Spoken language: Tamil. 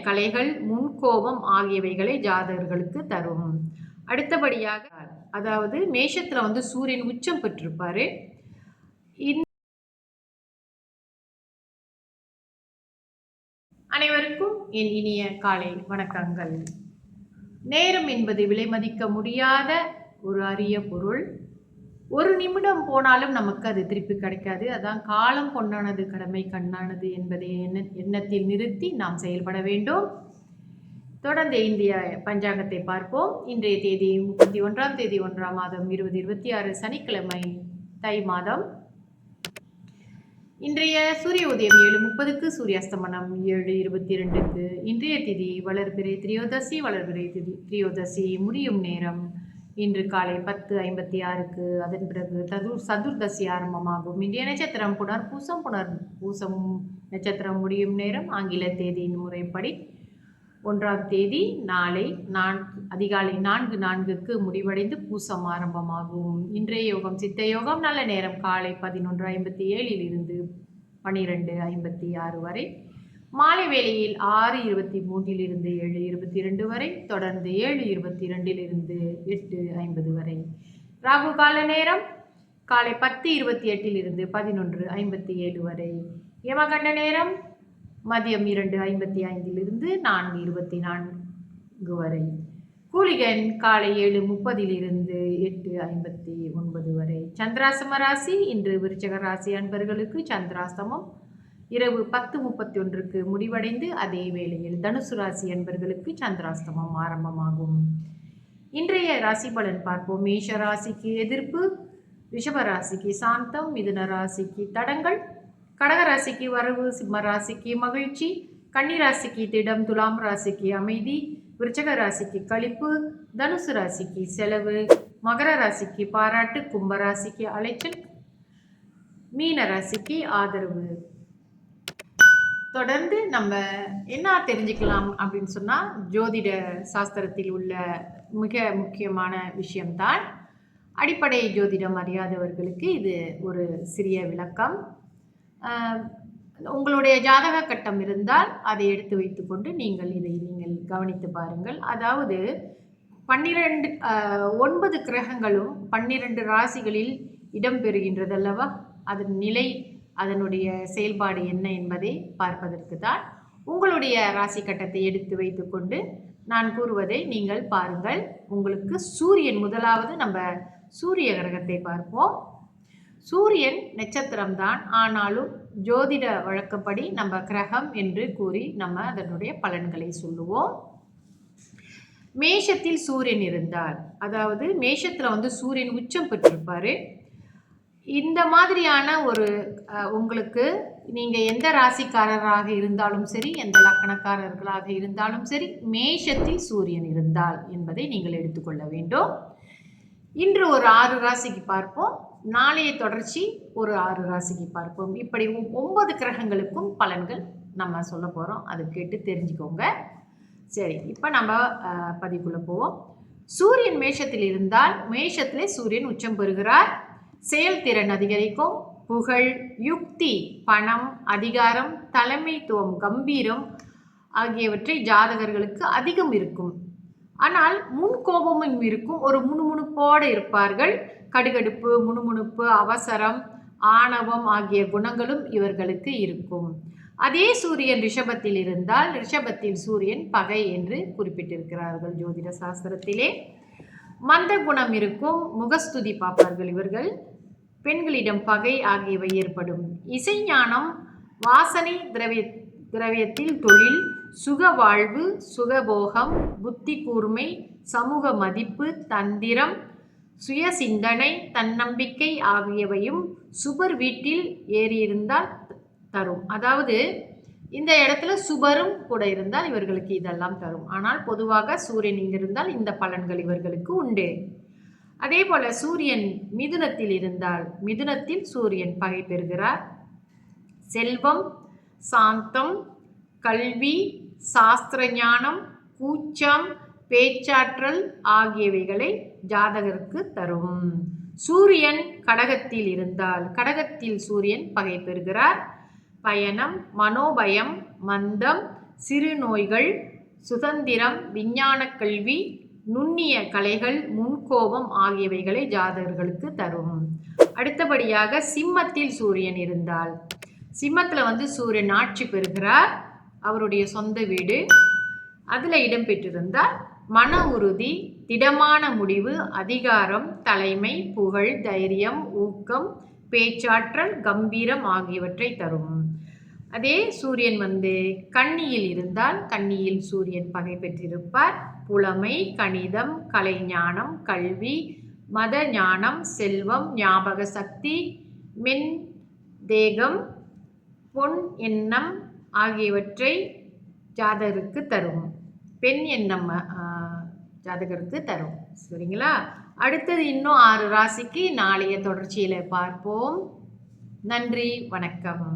கலைகள் முன்கோபம் ஆகியவைகளை ஜாதகர்களுக்கு தரும். அடுத்தபடியாக அதாவது மேஷத்தில் வந்து சூரியன் உச்சம் பெற்றிருப்பாரு. அனைவருக்கும் என் இனிய காலை வணக்கங்கள். நேரம் என்பது விலை மதிக்க முடியாத ஒரு அரிய பொருள். ஒரு நிமிடம் போனாலும் நமக்கு அது திருப்பி கிடைக்காது. அதான் காலம் பொன்னானது கடமை கண்ணானது என்பதை எண்ண எண்ணத்தில் நிறுத்தி நாம் செயல்பட வேண்டும். தொடர்ந்து இந்திய பஞ்சாங்கத்தை பார்ப்போம். இன்றைய தேதி முப்பத்தி ஒன்றாம் தேதி ஒன்றாம் மாதம் இருபது இருபத்தி ஆறு சனிக்கிழமை தை மாதம். இன்றைய சூரிய உதயம் ஏழு முப்பதுக்கு சூரிய அஸ்தமனம் ஏழு இருபத்தி ரெண்டுக்கு இன்றைய திதி வளர்பிறை திரியோதசி வளர்பிறை திதி திரியோதசி முடியும் நேரம். இன்று காலை பத்து ஐம்பத்தி ஆறுக்கு அதன் பிறகு ததுர் சதுர்தசி ஆரம்பமாகும். இந்திய நட்சத்திரம் புனர் பூசம் புனர் பூசம் நட்சத்திரம் முடியும் நேரம் ஆங்கில தேதியின் முறைப்படி ஒன்றாம் தேதி நாளை நான் அதிகாலை நான்கு நான்குக்கு முடிவடைந்து பூசம் ஆரம்பமாகும். இன்றைய யோகம் சித்த யோகம் நல்ல நேரம் காலை பதினொன்று ஐம்பத்தி ஏழில் இருந்து பனிரெண்டு ஐம்பத்தி ஆறு வரை மாலை வேளையில் ஆறு இருபத்தி மூன்றிலிருந்து ஏழு இருபத்தி ரெண்டு வரை தொடர்ந்து ஏழு இருபத்தி இரண்டிலிருந்து எட்டு ஐம்பது வரை. ராகு கால நேரம் காலை பத்து இருபத்தி எட்டில் இருந்து பதினொன்று ஐம்பத்தி ஏழு வரை. யமகண்ட நேரம் மதியம் இரண்டு ஐம்பத்தி ஐந்திலிருந்து நான்கு இருபத்தி நான்கு வரை. கூலிகன் காலை ஏழு முப்பதிலிருந்து எட்டு ஐம்பத்தி ஒன்பது வரை. சந்திராசம ராசி இன்று விருச்சக ராசி அன்பர்களுக்கு சந்திராசமம் இரவு பத்து முப்பத்தி ஒன்றுக்கு முடிவடைந்து அதே வேளையில் தனுசு ராசி அன்பர்களுக்கு சந்திராஸ்தமம் ஆரம்பமாகும். இன்றைய ராசி பலன் பார்ப்போம். மேஷ ராசிக்கு எதிர்ப்பு ரிஷப ராசிக்கு சாந்தம் மிதுன ராசிக்கு தடங்கள் கடகராசிக்கு வரவு சிம்ம ராசிக்கு மகிழ்ச்சி கன்னி ராசிக்கு திடம் துலாம் ராசிக்கு அமைதி விருச்சக ராசிக்கு கழிப்பு தனுசு ராசிக்கு செலவு மகர ராசிக்கு பாராட்டு கும்ப ராசிக்கு அலைச்சல் மீன ராசிக்கு ஆதரவு. தொடர்ந்து நம்ம என்ன தெரிஞ்சுக்கலாம் அப்படின்னு சொன்னால் ஜோதிட சாஸ்திரத்தில் உள்ள மிக முக்கியமான விஷயம்தான் அடிப்படை ஜோதிடம் அறியாதவர்களுக்கு இது ஒரு சிறிய விளக்கம். உங்களுடைய ஜாதக கட்டம் இருந்தால் அதை எடுத்து வைத்துக்கொண்டு நீங்கள் இதை நீங்கள் கவனித்து பாருங்கள். அதாவது பன்னிரண்டு ஒன்பது கிரகங்களும் பன்னிரண்டு ராசிகளில் இடம்பெறுகின்றது அல்லவா அதன் நிலை அதனுடைய செயல்பாடு என்ன என்பதை பார்ப்பதற்கு தான் உங்களுடைய ராசி கட்டத்தை எடுத்து வைத்துக்கொண்டு நான் கூறுவதை நீங்கள் பாருங்கள். உங்களுக்கு சூரியன் முதலாவது நம்ம சூரிய கிரகத்தை பார்ப்போம். சூரியன் நட்சத்திரம்தான். ஆனாலும் ஜோதிட வழக்கப்படி நம்ம கிரகம் என்று கூறி நம்ம அதனுடைய பலன்களை சொல்லுவோம். மேஷத்தில் சூரியன் இருந்தால் அதாவது மேஷத்தில் வந்து சூரியன் உச்சம் பெற்றிருப்பார். இந்த மாதிரியான ஒரு உங்களுக்கு நீங்கள் எந்த ராசிக்காரராக இருந்தாலும் சரி எந்த லக்கணக்காரர்களாக இருந்தாலும் சரி மேஷத்தில் சூரியன் இருந்தால் என்பதை நீங்கள் எடுத்துக்கொள்ள வேண்டும். இன்று ஒரு ஆறு ராசிக்கு பார்ப்போம். நாளைய தொடர்ச்சி ஒரு ஆறு ராசிக்கு பார்ப்போம். இப்படி ஒன்பது கிரகங்களுக்கும் பலன்கள் நம்ம சொல்ல போகிறோம் அதை கேட்டு தெரிஞ்சுக்கோங்க. சரி இப்போ நம்ம பதிவுக்குள்ளே போவோம். சூரியன் மேஷத்தில் இருந்தால் மேஷத்திலே சூரியன் உச்சம் பெறுகிறார். செயல்திறன் அதிகரிக்கும் புகழ் யுக்தி பணம் அதிகாரம் தலைமைத்துவம் கம்பீரம் ஆகியவற்றை ஜாதகர்களுக்கு அதிகம் இருக்கும். ஆனால் முன் கோபமும் இருக்கும். ஒரு முணுமுணுப்போடு இருப்பார்கள். கடுகடுப்பு முணுமுணுப்பு அவசரம் ஆணவம் ஆகிய குணங்களும் இவர்களுக்கு இருக்கும். அதே சூரியன் ரிஷபத்தில் இருந்தால் ரிஷபத்தில் சூரியன் பகை என்று குறிப்பிட்டிருக்கிறார்கள் ஜோதிட சாஸ்திரத்திலே. மந்த குணம் இருக்கும். முகஸ்துதி பார்ப்பார்கள் இவர்கள். பெண்களிடம் பகை ஆகியவை ஏற்படும். இசைஞானம் வாசனை திரவிய திரவியத்தில் தொழில் சுக வாழ்வு சுகபோகம் புத்தி கூர்மை சமூக மதிப்பு தந்திரம் சுய சிந்தனை தன்னம்பிக்கை ஆகியவையும் சுபர் வீட்டில் ஏறியிருந்தால் தரும். அதாவது இந்த இடத்துல சுபரும் கூட இருந்தால் இவர்களுக்கு இதெல்லாம் தரும். ஆனால் பொதுவாக சூரியன் இங்கிருந்தால் இந்த பலன்கள் இவர்களுக்கு உண்டு. அதே போல சூரியன் மிதுனத்தில் இருந்தால் மிதுனத்தில் சூரியன் பகை பெறுகிறார். செல்வம் சாந்தம் கல்வி சாஸ்திர ஞானம் கூச்சம் பேச்சாற்றல் ஆகியவைகளை ஜாதகருக்கு தரும். சூரியன் கடகத்தில் இருந்தால் கடகத்தில் சூரியன் பகை பெறுகிறார். பயணம் மனோபயம் மந்தம் சிறு நோய்கள் சுதந்திரம் விஞ்ஞான கல்வி நுண்ணிய கலைகள் முன்கோபம் ஆகியவைகளை ஜாதகர்களுக்கு தரும். அடுத்தபடியாக சிம்மத்தில் சூரியன் இருந்தால். சிம்மத்தில் வந்து சூரியன் ஆட்சி பெறுகிறார். அவருடைய சொந்த வீடு. அதில் இடம்பெற்றிருந்தால் மன உறுதி திடமான முடிவு அதிகாரம் தலைமை புகழ் தைரியம் ஊக்கம் பேச்சாற்றல் கம்பீரம் ஆகியவற்றை தரும். அதே சூரியன் வந்து கன்னியில் இருந்தால் கன்னியில் சூரியன் பகை பெற்றிருப்பார். புலமை கணிதம் கலைஞானம் கல்வி மத ஞானம் செல்வம் ஞாபக சக்தி மென் தேகம் பொன் எண்ணம் ஆகியவற்றை ஜாதகருக்கு தரும். பெண் எண்ணம் ஜாதகருக்கு தரும். சரிங்களா? அடுத்தது இன்னும் ஆறு ராசிக்கு நாளைய தொடர்ச்சியில் பார்ப்போம். நன்றி வணக்கம்.